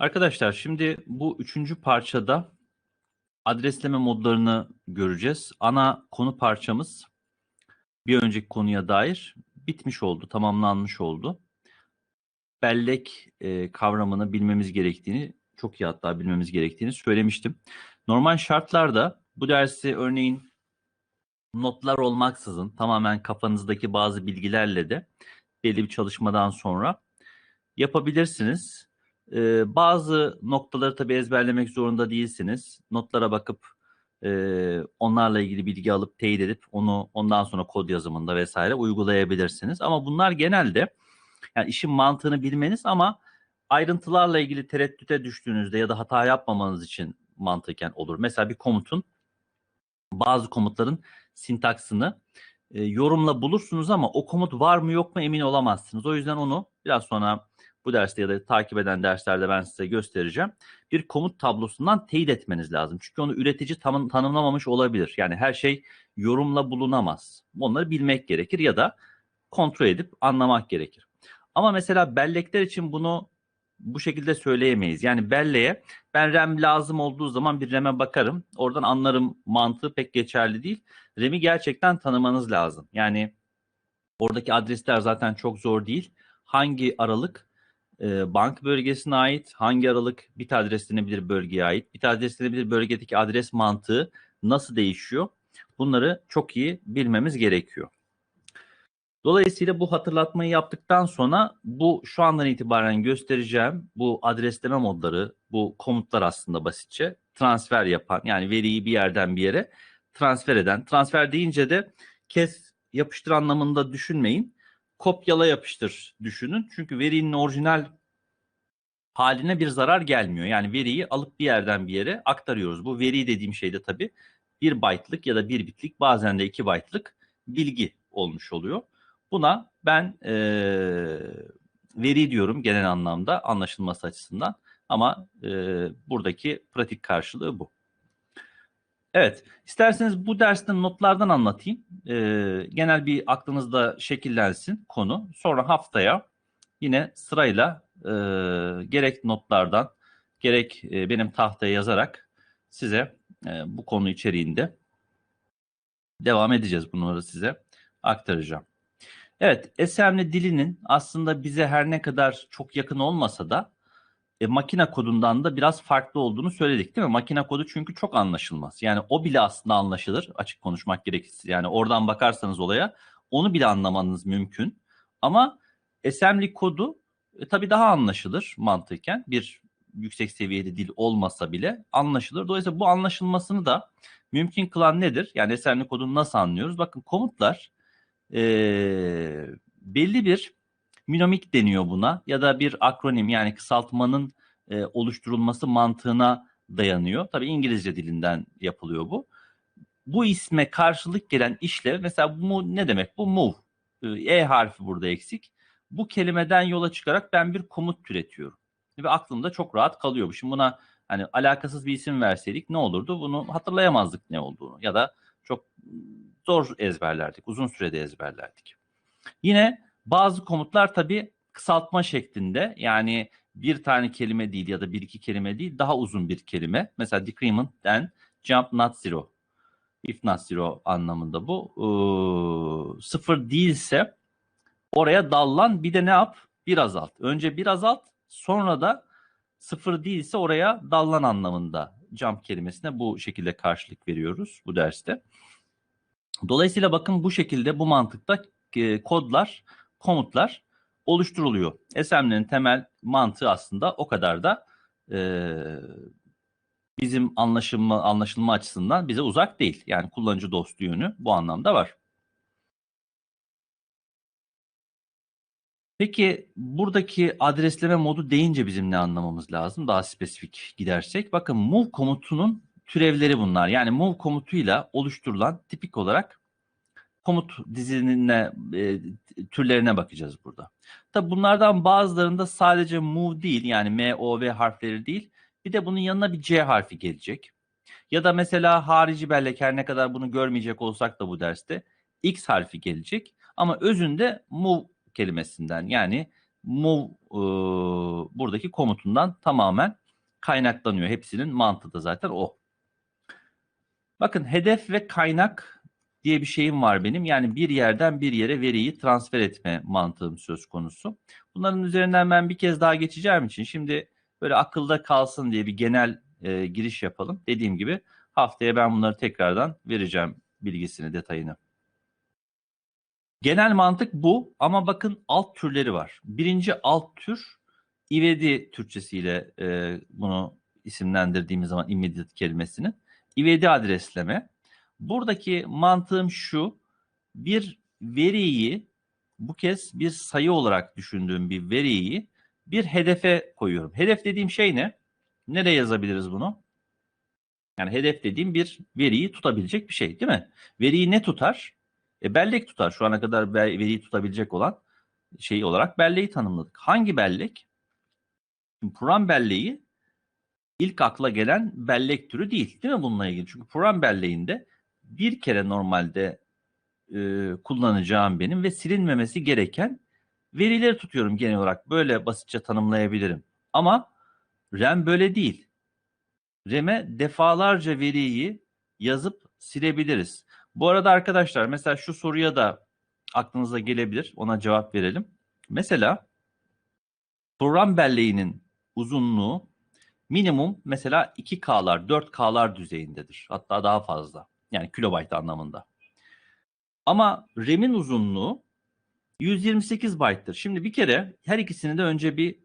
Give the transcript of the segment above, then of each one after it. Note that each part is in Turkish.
Arkadaşlar şimdi bu üçüncü parçada adresleme modlarını göreceğiz. Ana konu parçamız bir önceki konuya dair bitmiş oldu, tamamlanmış oldu. Bellek e, kavramını bilmemiz gerektiğini, çok iyi hatta bilmemiz gerektiğini söylemiştim. Normal şartlarda bu dersi örneğin notlar olmaksızın tamamen kafanızdaki bazı bilgilerle de belli bir çalışmadan sonra yapabilirsiniz. Ee, bazı noktaları tabii ezberlemek zorunda değilsiniz. Notlara bakıp e, onlarla ilgili bilgi alıp teyit edip onu ondan sonra kod yazımında vesaire uygulayabilirsiniz. Ama bunlar genelde yani işin mantığını bilmeniz ama ayrıntılarla ilgili tereddüte düştüğünüzde ya da hata yapmamanız için mantıken olur. Mesela bir komutun bazı komutların sintaksını e, yorumla bulursunuz ama o komut var mı yok mu emin olamazsınız. O yüzden onu biraz sonra bu derste ya da takip eden derslerde ben size göstereceğim. Bir komut tablosundan teyit etmeniz lazım. Çünkü onu üretici tam, tanımlamamış olabilir. Yani her şey yorumla bulunamaz. Onları bilmek gerekir ya da kontrol edip anlamak gerekir. Ama mesela bellekler için bunu bu şekilde söyleyemeyiz. Yani belleğe ben RAM lazım olduğu zaman bir RAM'e bakarım. Oradan anlarım mantığı pek geçerli değil. RAM'i gerçekten tanımanız lazım. Yani oradaki adresler zaten çok zor değil. Hangi aralık e, bank bölgesine ait, hangi aralık bit adreslenebilir bölgeye ait, bit adreslenebilir bölgedeki adres mantığı nasıl değişiyor? Bunları çok iyi bilmemiz gerekiyor. Dolayısıyla bu hatırlatmayı yaptıktan sonra bu şu andan itibaren göstereceğim bu adresleme modları, bu komutlar aslında basitçe transfer yapan yani veriyi bir yerden bir yere transfer eden. Transfer deyince de kes yapıştır anlamında düşünmeyin. Kopyala yapıştır düşünün. Çünkü verinin orijinal haline bir zarar gelmiyor. Yani veriyi alıp bir yerden bir yere aktarıyoruz. Bu veri dediğim şey de tabii bir byte'lık ya da bir bitlik bazen de iki byte'lık bilgi olmuş oluyor. Buna ben e, veri diyorum genel anlamda anlaşılması açısından ama e, buradaki pratik karşılığı bu. Evet, isterseniz bu dersten notlardan anlatayım. E, genel bir aklınızda şekillensin konu. Sonra haftaya yine sırayla e, gerek notlardan gerek e, benim tahtaya yazarak size e, bu konu içeriğinde devam edeceğiz. Bunları size aktaracağım. Evet, assembly dilinin aslında bize her ne kadar çok yakın olmasa da e, makine kodundan da biraz farklı olduğunu söyledik değil mi? Makine kodu çünkü çok anlaşılmaz. Yani o bile aslında anlaşılır açık konuşmak gerekirse. Yani oradan bakarsanız olaya onu bile anlamanız mümkün. Ama assembly kodu e, tabii daha anlaşılır mantıken. Bir yüksek seviyede dil olmasa bile anlaşılır. Dolayısıyla bu anlaşılmasını da mümkün kılan nedir? Yani assembly kodunu nasıl anlıyoruz? Bakın komutlar e, belli bir minomik deniyor buna ya da bir akronim yani kısaltmanın e, oluşturulması mantığına dayanıyor. Tabii İngilizce dilinden yapılıyor bu. Bu isme karşılık gelen işlev mesela bu ne demek? Bu move. E harfi burada eksik. Bu kelimeden yola çıkarak ben bir komut türetiyorum. Ve aklımda çok rahat kalıyor. Şimdi buna hani alakasız bir isim verseydik ne olurdu? Bunu hatırlayamazdık ne olduğunu ya da çok zor ezberlerdik. Uzun sürede ezberlerdik. Yine bazı komutlar tabii kısaltma şeklinde yani bir tane kelime değil ya da bir iki kelime değil daha uzun bir kelime. Mesela decrement jump not zero. If not zero anlamında bu. Ee, sıfır değilse oraya dallan bir de ne yap? Bir azalt. Önce bir azalt sonra da sıfır değilse oraya dallan anlamında jump kelimesine bu şekilde karşılık veriyoruz bu derste. Dolayısıyla bakın bu şekilde bu mantıkta e, kodlar, komutlar oluşturuluyor. SM'lerin temel mantığı aslında o kadar da e, bizim anlaşılma anlaşılma açısından bize uzak değil. Yani kullanıcı dostu yönü bu anlamda var. Peki buradaki adresleme modu deyince bizim ne anlamamız lazım? Daha spesifik gidersek. Bakın move komutunun türevleri bunlar. Yani move komutuyla oluşturulan tipik olarak komut diziline e, türlerine bakacağız burada. Tabi bunlardan bazılarında sadece move değil yani M, O, V harfleri değil. Bir de bunun yanına bir C harfi gelecek. Ya da mesela harici bellek her ne kadar bunu görmeyecek olsak da bu derste X harfi gelecek. Ama özünde move kelimesinden yani move e, buradaki komutundan tamamen kaynaklanıyor. Hepsinin mantığı da zaten o. Bakın hedef ve kaynak diye bir şeyim var benim. Yani bir yerden bir yere veriyi transfer etme mantığım söz konusu. Bunların üzerinden ben bir kez daha geçeceğim için şimdi böyle akılda kalsın diye bir genel e, giriş yapalım. Dediğim gibi haftaya ben bunları tekrardan vereceğim bilgisini, detayını. Genel mantık bu ama bakın alt türleri var. Birinci alt tür ivedi Türkçesiyle e, bunu isimlendirdiğimiz zaman immediate kelimesini. ivedi adresleme. Buradaki mantığım şu. Bir veriyi bu kez bir sayı olarak düşündüğüm bir veriyi bir hedefe koyuyorum. Hedef dediğim şey ne? Nereye yazabiliriz bunu? Yani hedef dediğim bir veriyi tutabilecek bir şey değil mi? Veriyi ne tutar? E, bellek tutar. Şu ana kadar veriyi tutabilecek olan şey olarak belleği tanımladık. Hangi bellek? Şimdi program belleği ilk akla gelen bellek türü değil. Değil mi bununla ilgili? Çünkü program belleğinde bir kere normalde e, kullanacağım benim ve silinmemesi gereken verileri tutuyorum genel olarak. Böyle basitçe tanımlayabilirim. Ama RAM böyle değil. RAM'e defalarca veriyi yazıp silebiliriz. Bu arada arkadaşlar mesela şu soruya da aklınıza gelebilir. Ona cevap verelim. Mesela program belleğinin uzunluğu minimum mesela 2K'lar, 4K'lar düzeyindedir. Hatta daha fazla. Yani kilobayt anlamında. Ama RAM'in uzunluğu 128 byte'tır. Şimdi bir kere her ikisini de önce bir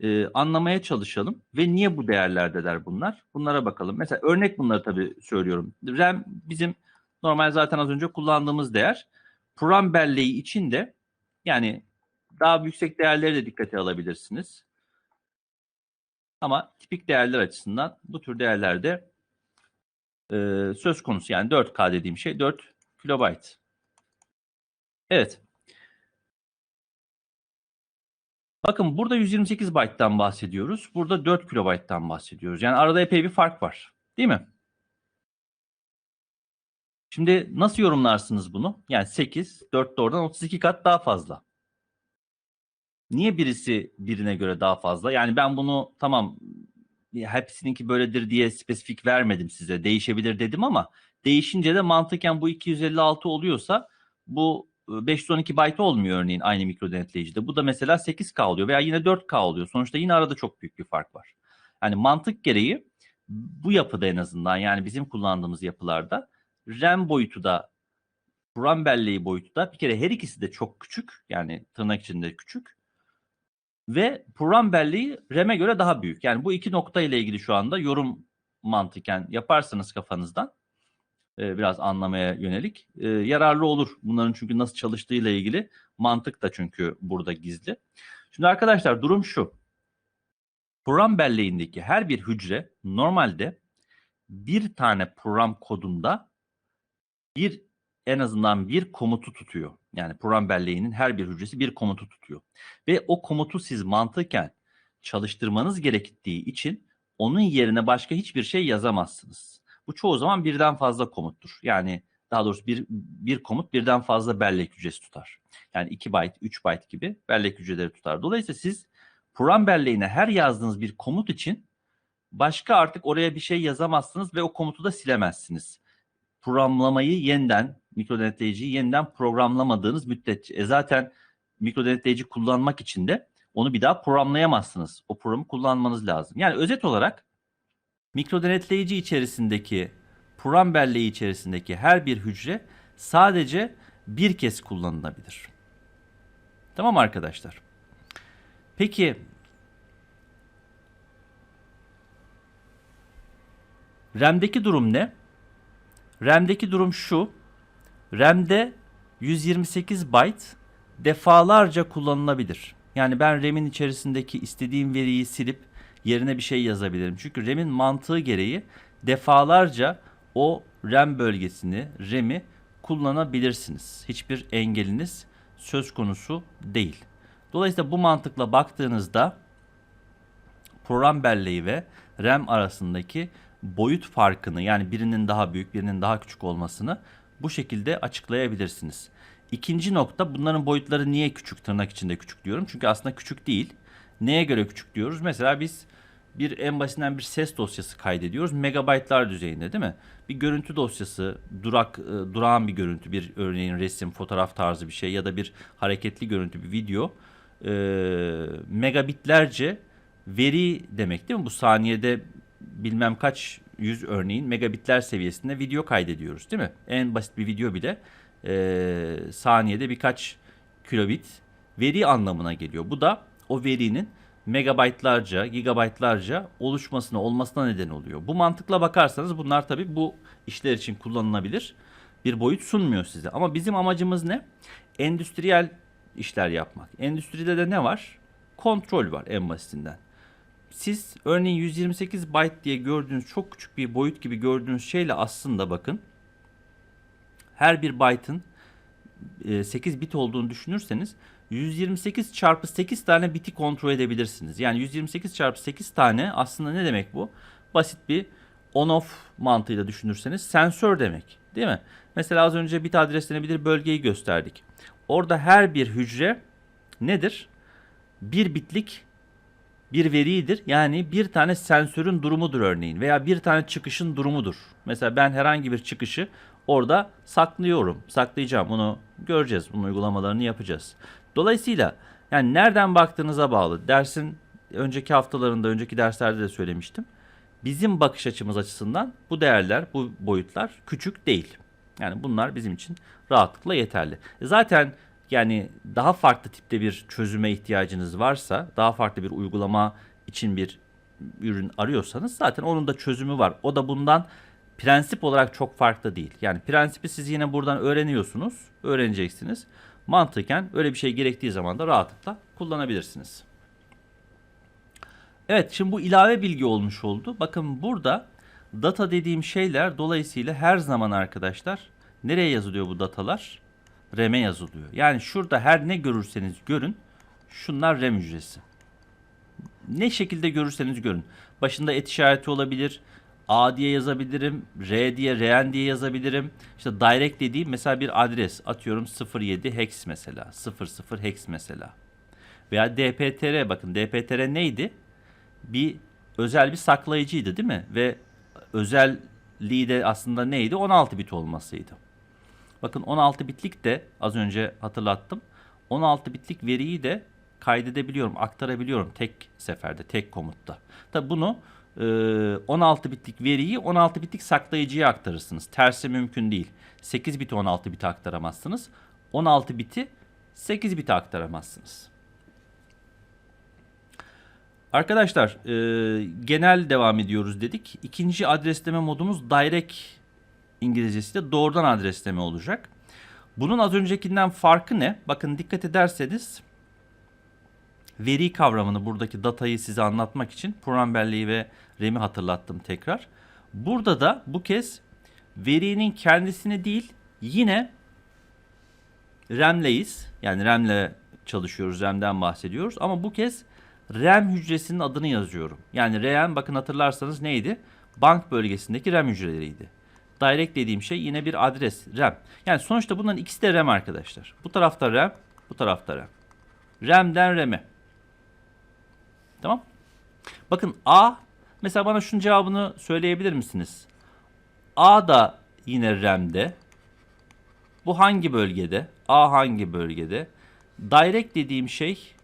e, anlamaya çalışalım ve niye bu değerlerdeler bunlar? Bunlara bakalım. Mesela örnek bunları tabii söylüyorum. RAM bizim normal zaten az önce kullandığımız değer. Program belleği için de yani daha yüksek değerleri de dikkate alabilirsiniz. Ama tipik değerler açısından bu tür değerlerde e, söz konusu. Yani 4K dediğim şey 4 kilobayt. Evet. Bakın burada 128 byte'dan bahsediyoruz. Burada 4 kilobayttan bahsediyoruz. Yani arada epey bir fark var. Değil mi? Şimdi nasıl yorumlarsınız bunu? Yani 8, 4 de oradan 32 kat daha fazla. Niye birisi birine göre daha fazla? Yani ben bunu tamam hepsininki böyledir diye spesifik vermedim size. Değişebilir dedim ama değişince de mantıken bu 256 oluyorsa bu 512 byte olmuyor örneğin aynı mikro denetleyicide. Bu da mesela 8K oluyor veya yine 4K oluyor. Sonuçta yine arada çok büyük bir fark var. Yani mantık gereği bu yapıda en azından yani bizim kullandığımız yapılarda RAM boyutu da program belleği boyutu da bir kere her ikisi de çok küçük. Yani tırnak içinde küçük. Ve program belleği RAM'e göre daha büyük. Yani bu iki nokta ile ilgili şu anda yorum mantıken yaparsınız kafanızdan e, biraz anlamaya yönelik e, yararlı olur. Bunların çünkü nasıl çalıştığıyla ilgili mantık da çünkü burada gizli. Şimdi arkadaşlar durum şu. Program belleğindeki her bir hücre normalde bir tane program kodunda bir en azından bir komutu tutuyor. Yani program belleğinin her bir hücresi bir komutu tutuyor. Ve o komutu siz mantıken çalıştırmanız gerektiği için onun yerine başka hiçbir şey yazamazsınız. Bu çoğu zaman birden fazla komuttur. Yani daha doğrusu bir, bir komut birden fazla bellek hücresi tutar. Yani 2 byte, 3 byte gibi bellek hücreleri tutar. Dolayısıyla siz program belleğine her yazdığınız bir komut için başka artık oraya bir şey yazamazsınız ve o komutu da silemezsiniz. Programlamayı yeniden, mikrodenetleyiciyi yeniden programlamadığınız müddetçe. E zaten mikrodenetleyici kullanmak için de onu bir daha programlayamazsınız. O programı kullanmanız lazım. Yani özet olarak mikrodenetleyici içerisindeki program belleği içerisindeki her bir hücre sadece bir kez kullanılabilir. Tamam arkadaşlar. Peki RAM'deki durum ne? RAM'deki durum şu. RAM'de 128 byte defalarca kullanılabilir. Yani ben RAM'in içerisindeki istediğim veriyi silip yerine bir şey yazabilirim. Çünkü RAM'in mantığı gereği defalarca o RAM bölgesini, RAM'i kullanabilirsiniz. Hiçbir engeliniz söz konusu değil. Dolayısıyla bu mantıkla baktığınızda program belleği ve RAM arasındaki boyut farkını yani birinin daha büyük birinin daha küçük olmasını bu şekilde açıklayabilirsiniz. İkinci nokta bunların boyutları niye küçük tırnak içinde küçük diyorum. Çünkü aslında küçük değil. Neye göre küçük diyoruz? Mesela biz bir en basitinden bir ses dosyası kaydediyoruz. Megabaytlar düzeyinde değil mi? Bir görüntü dosyası, durak e, durağan bir görüntü, bir örneğin resim, fotoğraf tarzı bir şey ya da bir hareketli görüntü, bir video e, megabitlerce veri demek değil mi? Bu saniyede bilmem kaç yüz örneğin megabitler seviyesinde video kaydediyoruz değil mi? En basit bir video bile e, saniyede birkaç kilobit veri anlamına geliyor. Bu da o verinin megabaytlarca, gigabaytlarca oluşmasına, olmasına neden oluyor. Bu mantıkla bakarsanız bunlar tabii bu işler için kullanılabilir bir boyut sunmuyor size. Ama bizim amacımız ne? Endüstriyel işler yapmak. Endüstride de ne var? Kontrol var en basitinden. Siz örneğin 128 byte diye gördüğünüz çok küçük bir boyut gibi gördüğünüz şeyle aslında bakın her bir byte'ın e, 8 bit olduğunu düşünürseniz 128 çarpı 8 tane biti kontrol edebilirsiniz. Yani 128 çarpı 8 tane aslında ne demek bu? Basit bir on-off mantığıyla düşünürseniz sensör demek. Değil mi? Mesela az önce bit adreslenebilir bölgeyi gösterdik. Orada her bir hücre nedir? Bir bitlik bir veridir. Yani bir tane sensörün durumudur örneğin veya bir tane çıkışın durumudur. Mesela ben herhangi bir çıkışı orada saklıyorum. Saklayacağım. Bunu göreceğiz. Bunun uygulamalarını yapacağız. Dolayısıyla yani nereden baktığınıza bağlı. Dersin önceki haftalarında, önceki derslerde de söylemiştim. Bizim bakış açımız açısından bu değerler, bu boyutlar küçük değil. Yani bunlar bizim için rahatlıkla yeterli. E Zaten yani daha farklı tipte bir çözüme ihtiyacınız varsa, daha farklı bir uygulama için bir ürün arıyorsanız zaten onun da çözümü var. O da bundan prensip olarak çok farklı değil. Yani prensibi siz yine buradan öğreniyorsunuz, öğreneceksiniz. Mantıken öyle bir şey gerektiği zaman da rahatlıkla kullanabilirsiniz. Evet şimdi bu ilave bilgi olmuş oldu. Bakın burada data dediğim şeyler dolayısıyla her zaman arkadaşlar nereye yazılıyor bu datalar? RAM'e yazılıyor. Yani şurada her ne görürseniz görün şunlar RAM hücresi. Ne şekilde görürseniz görün. Başında et işareti olabilir. A diye yazabilirim. R diye, RN diye yazabilirim. İşte direct dediğim mesela bir adres. Atıyorum 07 hex mesela. 00 hex mesela. Veya DPTR bakın DPTR neydi? Bir özel bir saklayıcıydı değil mi? Ve özelliği de aslında neydi? 16 bit olmasıydı. Bakın 16 bitlik de az önce hatırlattım. 16 bitlik veriyi de kaydedebiliyorum, aktarabiliyorum tek seferde, tek komutta. Tabi bunu 16 bitlik veriyi 16 bitlik saklayıcıya aktarırsınız. Tersi mümkün değil. 8 biti 16 biti aktaramazsınız. 16 biti 8 biti aktaramazsınız. Arkadaşlar e, genel devam ediyoruz dedik. İkinci adresleme modumuz direct İngilizcesi de doğrudan adresleme olacak. Bunun az öncekinden farkı ne? Bakın dikkat ederseniz veri kavramını buradaki datayı size anlatmak için program belleği ve RAM'i hatırlattım tekrar. Burada da bu kez verinin kendisini değil yine RAM'leyiz. Yani RAM'le çalışıyoruz, RAM'den bahsediyoruz. Ama bu kez RAM hücresinin adını yazıyorum. Yani RAM bakın hatırlarsanız neydi? Bank bölgesindeki RAM hücreleriydi. Direct dediğim şey yine bir adres RAM. Yani sonuçta bunların ikisi de RAM arkadaşlar. Bu tarafta RAM, bu tarafta RAM. RAM'den RAM'e. Tamam. Bakın A mesela bana şunun cevabını söyleyebilir misiniz? A da yine RAM'de. Bu hangi bölgede? A hangi bölgede? Direct dediğim şey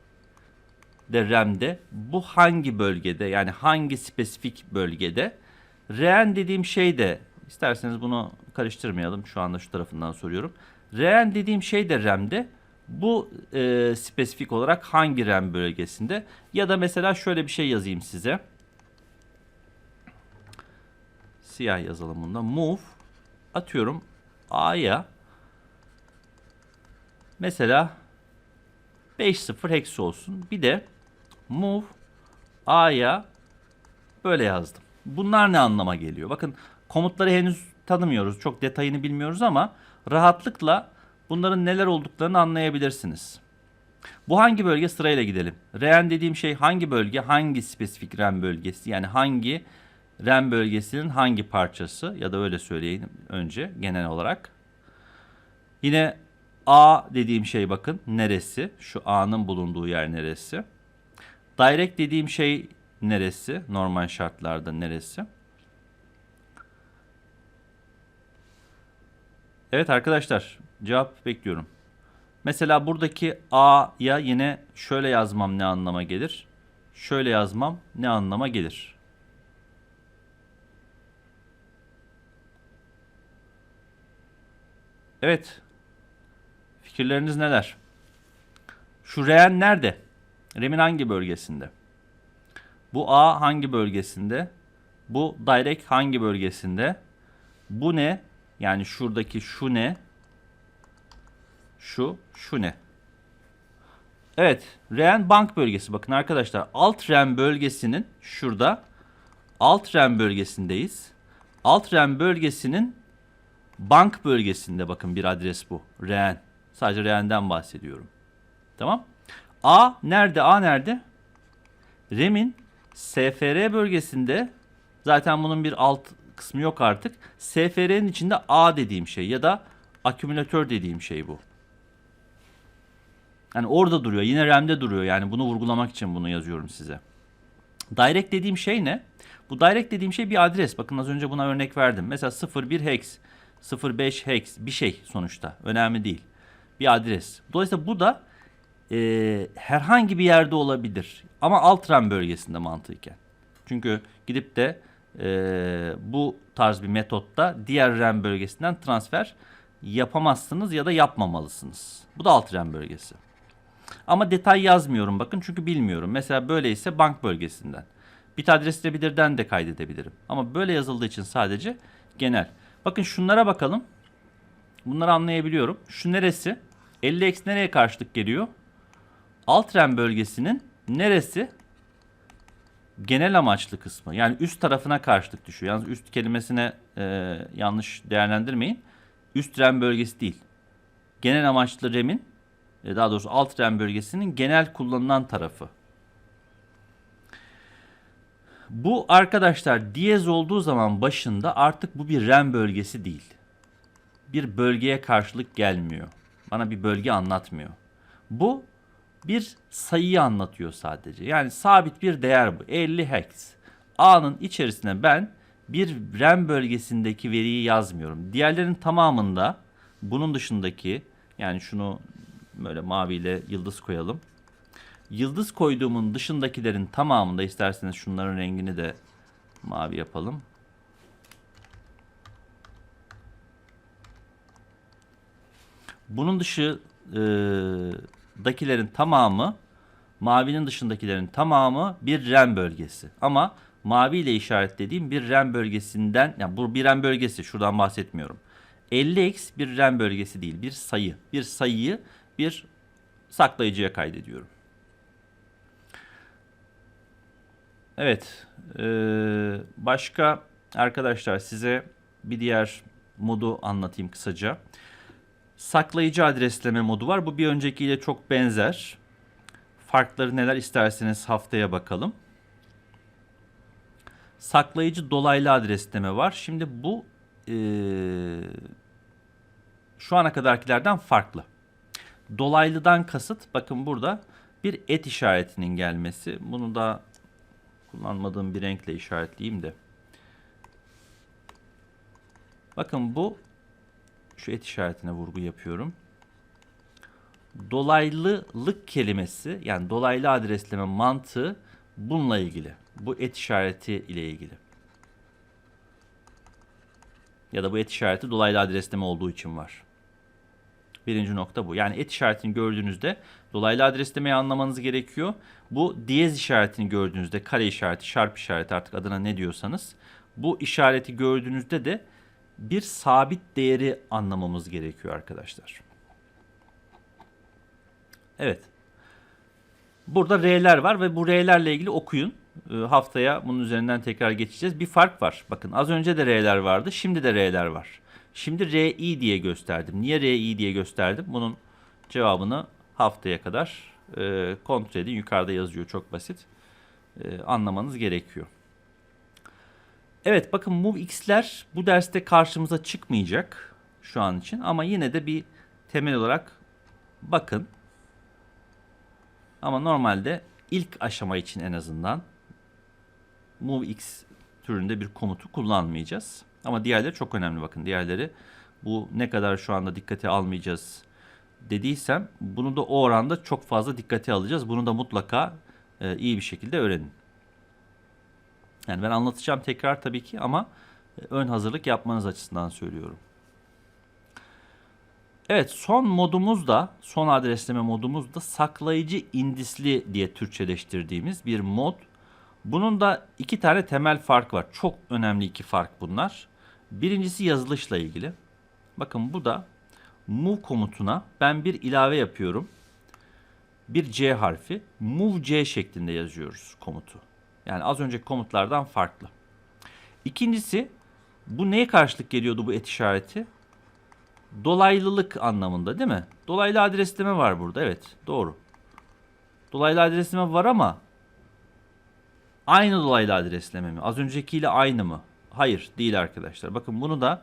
de RAM'de. Bu hangi bölgede? Yani hangi spesifik bölgede? RAN dediğim şey de isterseniz bunu karıştırmayalım. Şu anda şu tarafından soruyorum. RAN dediğim şey de RAM'de. Bu e, spesifik olarak hangi RAM bölgesinde? Ya da mesela şöyle bir şey yazayım size. Siyah yazalım bunda. Move atıyorum A'ya mesela 5.0 hex olsun. Bir de move A'ya böyle yazdım. Bunlar ne anlama geliyor? Bakın komutları henüz tanımıyoruz. Çok detayını bilmiyoruz ama rahatlıkla bunların neler olduklarını anlayabilirsiniz. Bu hangi bölge sırayla gidelim. REN dediğim şey hangi bölge, hangi spesifik REM bölgesi yani hangi REM bölgesinin hangi parçası ya da öyle söyleyeyim önce genel olarak. Yine A dediğim şey bakın neresi? Şu A'nın bulunduğu yer neresi? Direct dediğim şey neresi? Normal şartlarda neresi? Evet arkadaşlar cevap bekliyorum. Mesela buradaki A'ya yine şöyle yazmam ne anlama gelir? Şöyle yazmam ne anlama gelir? Evet. Fikirleriniz neler? Şu reen nerede? Rem'in hangi bölgesinde? Bu A hangi bölgesinde? Bu direct hangi bölgesinde? Bu ne? Yani şuradaki şu ne? Şu, şu ne? Evet, REN bank bölgesi. Bakın arkadaşlar, alt REN bölgesinin şurada alt REN bölgesindeyiz. Alt REN bölgesinin bank bölgesinde bakın bir adres bu. REN. Sadece REN'den bahsediyorum. Tamam? A nerede? A nerede? REM'in SFR bölgesinde zaten bunun bir alt kısmı yok artık. SFR'nin içinde A dediğim şey ya da akümülatör dediğim şey bu. Yani orada duruyor. Yine RAM'de duruyor. Yani bunu vurgulamak için bunu yazıyorum size. Direct dediğim şey ne? Bu direct dediğim şey bir adres. Bakın az önce buna örnek verdim. Mesela 01 hex, 05 hex bir şey sonuçta. Önemli değil. Bir adres. Dolayısıyla bu da e, herhangi bir yerde olabilir. Ama alt RAM bölgesinde mantıken. Çünkü gidip de e, bu tarz bir metotta diğer RAM bölgesinden transfer yapamazsınız ya da yapmamalısınız. Bu da alt RAM bölgesi. Ama detay yazmıyorum bakın çünkü bilmiyorum. Mesela böyleyse bank bölgesinden. Bit adresi bilirden de kaydedebilirim. Ama böyle yazıldığı için sadece genel. Bakın şunlara bakalım. Bunları anlayabiliyorum. Şu neresi? 50x nereye karşılık geliyor? Alt RAM bölgesinin neresi? Genel amaçlı kısmı. Yani üst tarafına karşılık düşüyor. Yalnız üst kelimesine e, yanlış değerlendirmeyin. Üst RAM bölgesi değil. Genel amaçlı RAM'in e, daha doğrusu alt RAM bölgesinin genel kullanılan tarafı. Bu arkadaşlar diyez olduğu zaman başında artık bu bir RAM bölgesi değil. Bir bölgeye karşılık gelmiyor. Bana bir bölge anlatmıyor. Bu bir sayıyı anlatıyor sadece. Yani sabit bir değer bu. 50 hex. A'nın içerisine ben bir RAM bölgesindeki veriyi yazmıyorum. Diğerlerin tamamında bunun dışındaki yani şunu böyle maviyle yıldız koyalım. Yıldız koyduğumun dışındakilerin tamamında isterseniz şunların rengini de mavi yapalım. Bunun dışı e, dakilerin tamamı mavinin dışındakilerin tamamı bir REM bölgesi. Ama mavi ile işaretlediğim bir REM bölgesinden yani bu bir REM bölgesi şuradan bahsetmiyorum. 50x bir REM bölgesi değil bir sayı. Bir sayıyı bir saklayıcıya kaydediyorum. Evet. Başka arkadaşlar size bir diğer modu anlatayım kısaca. Saklayıcı adresleme modu var. Bu bir öncekiyle çok benzer. Farkları neler isterseniz haftaya bakalım. Saklayıcı dolaylı adresleme var. Şimdi bu e, şu ana kadarkilerden farklı. Dolaylıdan kasıt bakın burada bir et işaretinin gelmesi. Bunu da kullanmadığım bir renkle işaretleyeyim de. Bakın bu şu et işaretine vurgu yapıyorum. Dolaylılık kelimesi yani dolaylı adresleme mantığı bununla ilgili. Bu et işareti ile ilgili. Ya da bu et işareti dolaylı adresleme olduğu için var. Birinci nokta bu. Yani et işaretini gördüğünüzde dolaylı adreslemeyi anlamanız gerekiyor. Bu diyez işaretini gördüğünüzde kare işareti, şarp işareti artık adına ne diyorsanız bu işareti gördüğünüzde de bir sabit değeri anlamamız gerekiyor arkadaşlar. Evet. Burada R'ler var ve bu R'lerle ilgili okuyun. Ee, haftaya bunun üzerinden tekrar geçeceğiz. Bir fark var. Bakın az önce de R'ler vardı. Şimdi de R'ler var. Şimdi RI diye gösterdim. Niye RI diye gösterdim? Bunun cevabını haftaya kadar e, kontrol edin. Yukarıda yazıyor çok basit. E, anlamanız gerekiyor. Evet bakın MoveX'ler bu derste karşımıza çıkmayacak şu an için ama yine de bir temel olarak bakın. Ama normalde ilk aşama için en azından MoveX türünde bir komutu kullanmayacağız. Ama diğerleri çok önemli bakın. Diğerleri bu ne kadar şu anda dikkate almayacağız dediysem bunu da o oranda çok fazla dikkate alacağız. Bunu da mutlaka e, iyi bir şekilde öğrenin. Yani ben anlatacağım tekrar tabii ki ama e, ön hazırlık yapmanız açısından söylüyorum. Evet son modumuz da son adresleme modumuz da saklayıcı indisli diye Türkçeleştirdiğimiz bir mod. Bunun da iki tane temel fark var. Çok önemli iki fark bunlar. Birincisi yazılışla ilgili. Bakın bu da move komutuna ben bir ilave yapıyorum. Bir C harfi move C şeklinde yazıyoruz komutu. Yani az önceki komutlardan farklı. İkincisi bu neye karşılık geliyordu bu et işareti? Dolaylılık anlamında değil mi? Dolaylı adresleme var burada evet doğru. Dolaylı adresleme var ama aynı dolaylı adresleme mi? Az öncekiyle aynı mı? Hayır değil arkadaşlar. Bakın bunu da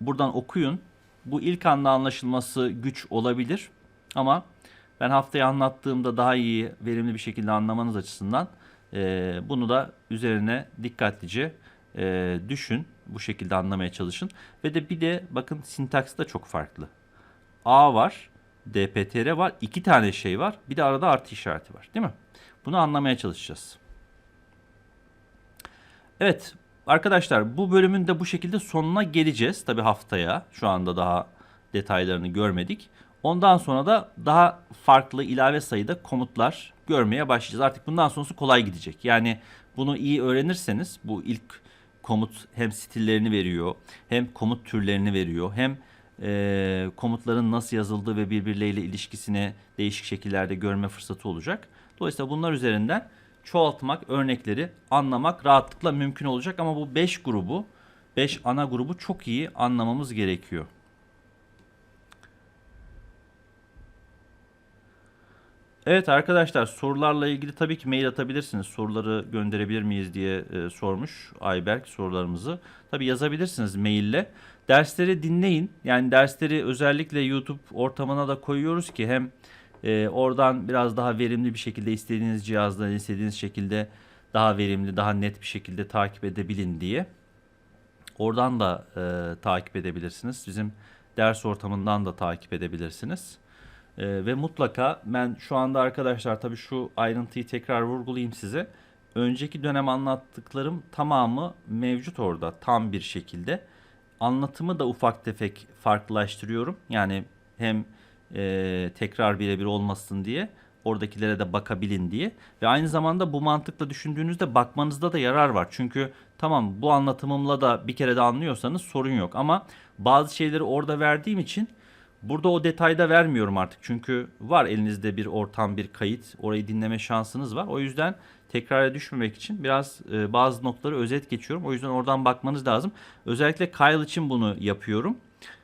buradan okuyun. Bu ilk anda anlaşılması güç olabilir ama ben haftaya anlattığımda daha iyi, verimli bir şekilde anlamanız açısından e, bunu da üzerine dikkatlice e, düşün. Bu şekilde anlamaya çalışın. Ve de bir de bakın sintaks da çok farklı. A var, DPTR var, iki tane şey var. Bir de arada artı işareti var değil mi? Bunu anlamaya çalışacağız. Evet arkadaşlar bu bölümün de bu şekilde sonuna geleceğiz. Tabi haftaya şu anda daha detaylarını görmedik. Ondan sonra da daha farklı ilave sayıda komutlar görmeye başlayacağız. Artık bundan sonrası kolay gidecek. Yani bunu iyi öğrenirseniz bu ilk komut hem stillerini veriyor hem komut türlerini veriyor hem e, komutların nasıl yazıldığı ve birbirleriyle ilişkisini değişik şekillerde görme fırsatı olacak. Dolayısıyla bunlar üzerinden çoğaltmak, örnekleri anlamak rahatlıkla mümkün olacak ama bu 5 grubu, 5 ana grubu çok iyi anlamamız gerekiyor. Evet arkadaşlar sorularla ilgili tabii ki mail atabilirsiniz. Soruları gönderebilir miyiz diye e, sormuş Ayberk sorularımızı. Tabii yazabilirsiniz maille. Dersleri dinleyin. Yani dersleri özellikle YouTube ortamına da koyuyoruz ki hem e, oradan biraz daha verimli bir şekilde istediğiniz cihazdan istediğiniz şekilde daha verimli, daha net bir şekilde takip edebilin diye. Oradan da e, takip edebilirsiniz. Bizim ders ortamından da takip edebilirsiniz. Ee, ve mutlaka ben şu anda arkadaşlar tabii şu ayrıntıyı tekrar vurgulayayım size. Önceki dönem anlattıklarım tamamı mevcut orada tam bir şekilde. Anlatımı da ufak tefek farklılaştırıyorum. Yani hem e, tekrar birebir olmasın diye oradakilere de bakabilin diye. Ve aynı zamanda bu mantıkla düşündüğünüzde bakmanızda da yarar var. Çünkü tamam bu anlatımımla da bir kere de anlıyorsanız sorun yok. Ama bazı şeyleri orada verdiğim için Burada o detayda vermiyorum artık çünkü var elinizde bir ortam, bir kayıt. Orayı dinleme şansınız var. O yüzden tekrara düşmemek için biraz e, bazı noktaları özet geçiyorum. O yüzden oradan bakmanız lazım. Özellikle Kyle için bunu yapıyorum.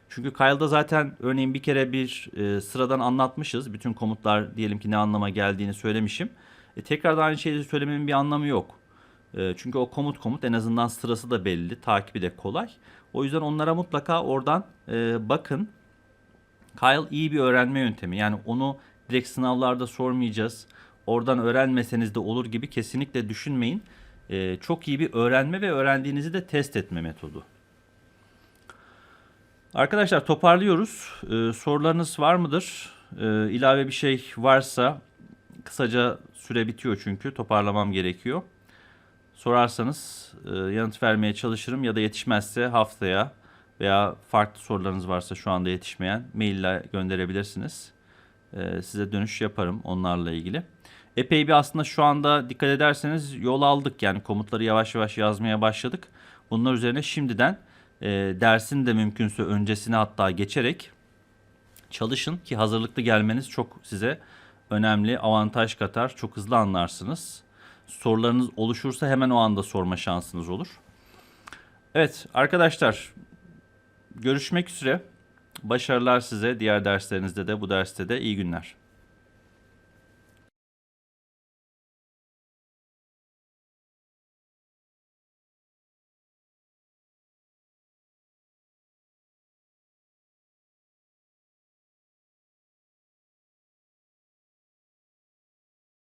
Çünkü Kyle'da zaten örneğin bir kere bir e, sıradan anlatmışız. Bütün komutlar diyelim ki ne anlama geldiğini söylemişim. E, tekrar da aynı şeyleri söylememin bir anlamı yok. E, çünkü o komut komut en azından sırası da belli, takibi de kolay. O yüzden onlara mutlaka oradan e, bakın. Kyle iyi bir öğrenme yöntemi. Yani onu direkt sınavlarda sormayacağız. Oradan öğrenmeseniz de olur gibi kesinlikle düşünmeyin. Ee, çok iyi bir öğrenme ve öğrendiğinizi de test etme metodu. Arkadaşlar toparlıyoruz. Ee, sorularınız var mıdır? Ee, ilave bir şey varsa kısaca süre bitiyor çünkü toparlamam gerekiyor. Sorarsanız e, yanıt vermeye çalışırım ya da yetişmezse haftaya veya farklı sorularınız varsa şu anda yetişmeyen maille gönderebilirsiniz. Ee, size dönüş yaparım onlarla ilgili. Epey bir aslında şu anda dikkat ederseniz yol aldık. Yani komutları yavaş yavaş yazmaya başladık. Bunlar üzerine şimdiden e, dersin de mümkünse öncesine hatta geçerek çalışın ki hazırlıklı gelmeniz çok size önemli avantaj katar. Çok hızlı anlarsınız. Sorularınız oluşursa hemen o anda sorma şansınız olur. Evet arkadaşlar Görüşmek üzere. Başarılar size diğer derslerinizde de bu derste de iyi günler.